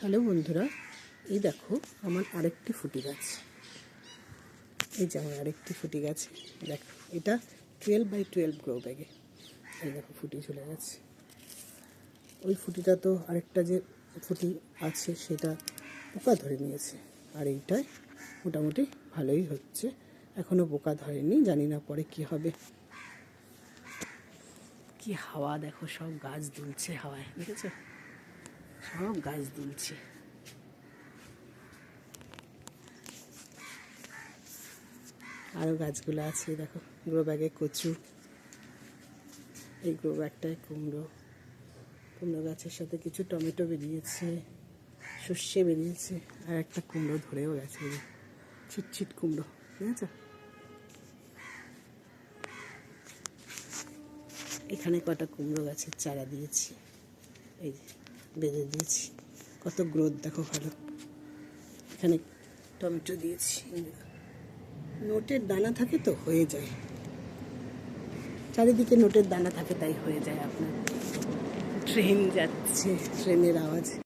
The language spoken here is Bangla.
হ্যালো বন্ধুরা, এই দেখো আমার আরেকটি ফুটি গাছ। এই যে আমার আরেকটি ফুটি গাছ। দেখো, এটা টুয়েলভ বাই টুয়েলভ গ্রো ব্যাগে এই দেখো ফুটি চলে গেছে। ওই ফুটিটা তো আরেকটা যে ফুটি আছে, সেটা পোকা ধরে নিয়েছে। আর এইটায় মোটামুটি ভালোই হচ্ছে। এখনও পোকা ধরেনি, জানি না পরে কি হবে। কি হাওয়া দেখো, সব গাছ দুলছে হাওয়ায় দেখেছ সব গাছ দুলছে। আরও গাছগুলো আছে, দেখো গ্রো ব্যাগে কচু, এই গ্রো ব্যাগটায় কুমড়ো। কুমড়ো গাছের সাথে কিছু টমেটো বেরিয়েছে, সর্ষে বেরিয়েছে, আর একটা কুমড়ো ধরেও গেছে ছিটছিট কুমড়ো ঠিক আছে এখানে কটা কুমড়ো গাছের চারা দিয়েছি, এই যে। বেঁধে দিয়েছি। কত গ্রোথ দেখো ভালো। এখানে টমেটো দিয়েছি। নোটের দানা থাকে তো, হয়ে যায়। চারিদিকে নোটের দানা থাকে, তাই হয়ে যায় আপনার। ট্রেন যাচ্ছে, ট্রেনের আওয়াজ।